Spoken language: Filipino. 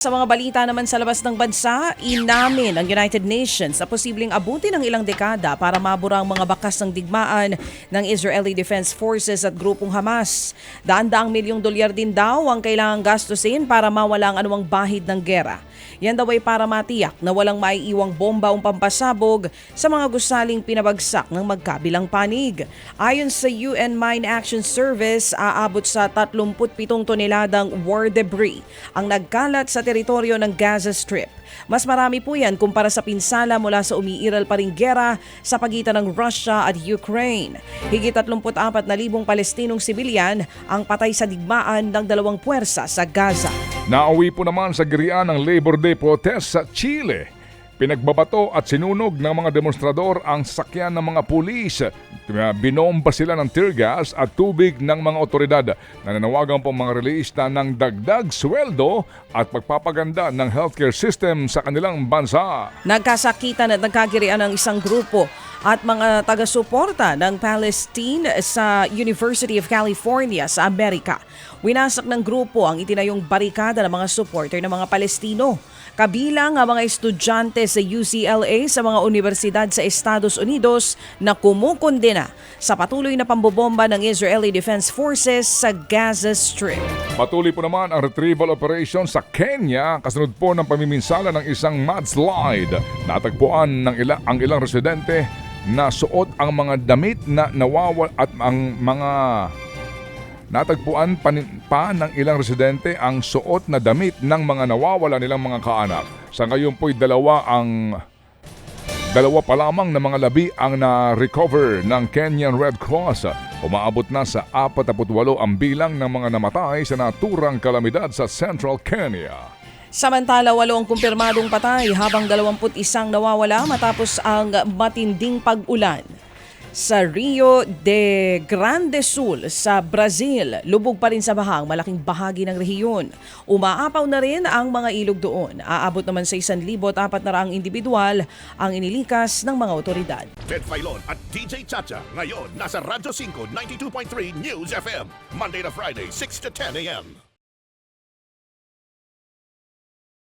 Sa mga balita naman sa labas ng bansa, inamin ng United Nations na posibleng abutin ng ilang dekada para mabura ang mga bakas ng digmaan ng Israeli Defense Forces at grupong Hamas. Daan-daang milyong dolyar din daw ang kailangang gastusin para mawala ang anumang bahid ng gera. Yan daw ay para matiyak na walang maiiwang bomba o pampasabog sa mga gusaling pinabagsak ng magkabilang panig. Ayon sa UN Mine Action Service, aabot sa 37 toneladang war debris ang nagkalat sa teritoryo ng Gaza Strip. Mas marami po yan kumpara sa pinsala mula sa umiiral pa ring gera sa pagitan ng Russia at Ukraine. Higit 34,000 Palestinong sibilyan ang patay sa digmaan ng dalawang puwersa sa Gaza. Nauwi po naman sa girian ng Labor Day protest sa Chile. Pinagbabato at sinunog ng mga demonstrador ang sasakyan ng mga pulis. Binomba sila ng tear gas at tubig ng mga otoridad. Nananawagan po mga relista ng dagdag sweldo at pagpapaganda ng healthcare system sa kanilang bansa. Nagkasakitan at nagkagirian ng isang grupo at mga taga-suporta ng Palestine sa University of California sa Amerika. Winasak ng grupo ang itinayong barikada ng mga supporter ng mga Palestino. Kabilang ang mga estudyante sa UCLA sa mga universidad sa Estados Unidos na kumukondena sa patuloy na pambobomba ng Israeli Defense Forces sa Gaza Strip. Patuloy po naman ang retrieval operation sa Kenya kasunod po ng pamiminsala ng isang mudslide. Natagpuan ng ila, ang ilang residente na suot ang mga damit na nawawal at ang mga Natagpuan pa ng ilang residente ang suot na damit ng mga nawawala nilang mga kaanak. Sa ngayon po'y dalawa ang Dalawa pa lamang na mga labi ang na-recover ng Kenyan Red Cross. Umaabot na sa 48 ang bilang ng mga namatay sa naturang kalamidad sa Central Kenya. Samantala, walo ang kumpirmadong patay habang 21 nawawala matapos ang matinding pag-ulan. Sa Rio de Grande Sul sa Brazil, lubog pa rin sa bahang malaking bahagi ng rehiyon. Umaapaw na rin ang mga ilog doon. Aabot naman sa 1,400 individual ang inilikas ng mga otoridad. Ted Filon at DJ Chacha. Ngayon, nasa Radyo 5, 92.3 News FM. Monday to Friday, 6 to 10 a.m.